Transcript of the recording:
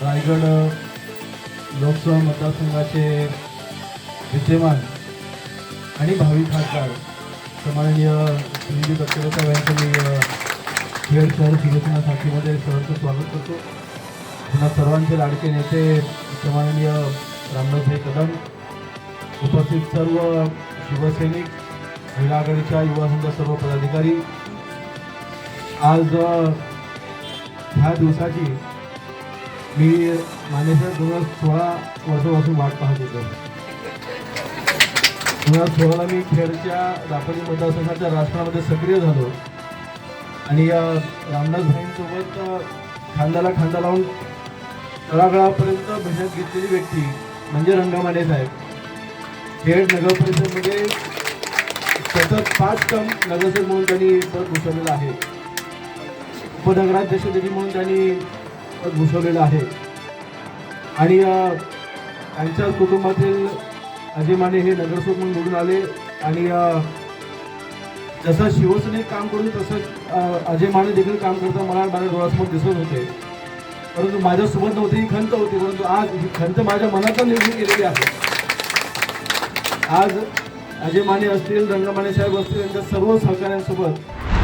रायगड लोकसभा मतदारसंघाचे विद्यमान आणि भावी खासदार सन्माननीय श्रीजी दत्तले साहेब यांचं मी खेळ शहर शिवसेना शाखेमध्ये सहर्ष स्वागत करतो. पुन्हा सर्वांचे लाडके नेते सन्माननीय रामदासभाई कदम उपस्थित सर्व शिवसैनिक महिला आघाडीच्या युवा संघ सर्व पदाधिकारी. आज ह्या दिवसाची मी मानेसर दोन हजार सोळा वर्षापासून वाट पाहत होतो. दोन हजार सोळाला मी खेडच्या दापोली मतदारसंघाच्या राजकारणामध्ये सक्रिय झालो. आणि या रामदास भाईंसोबत खांद्याला खांदा लावून तळागाळापर्यंत मेहनत घेतलेली व्यक्ती म्हणजे रंगमाने साहेब. खेड नगर परिषदमध्ये म्हणजे सतत पाच टर्म नगरसेवक म्हणून त्यांनी पद भूषवलेलं आहे. उपनगराध्यक्ष म्हणून त्यांनी पद आहे. आणि त्यांच्या कुटुंबातील अजय माने हे नगरसेवक म्हणून निवडून आले. आणि जसं शिवसेनेत काम करून तसं अजय माने देखील काम करता मला माझ्या डोळ्यासमोर दिसत होते. परंतु माझ्यासोबत नव्हती ही खंत होती. परंतु आज ही खंत माझ्या मनातून निर्णय गेलेली आहे. आज अजय माने असतील रंगमाने साहेब असतील यांच्या सर्व सहकाऱ्यांसोबत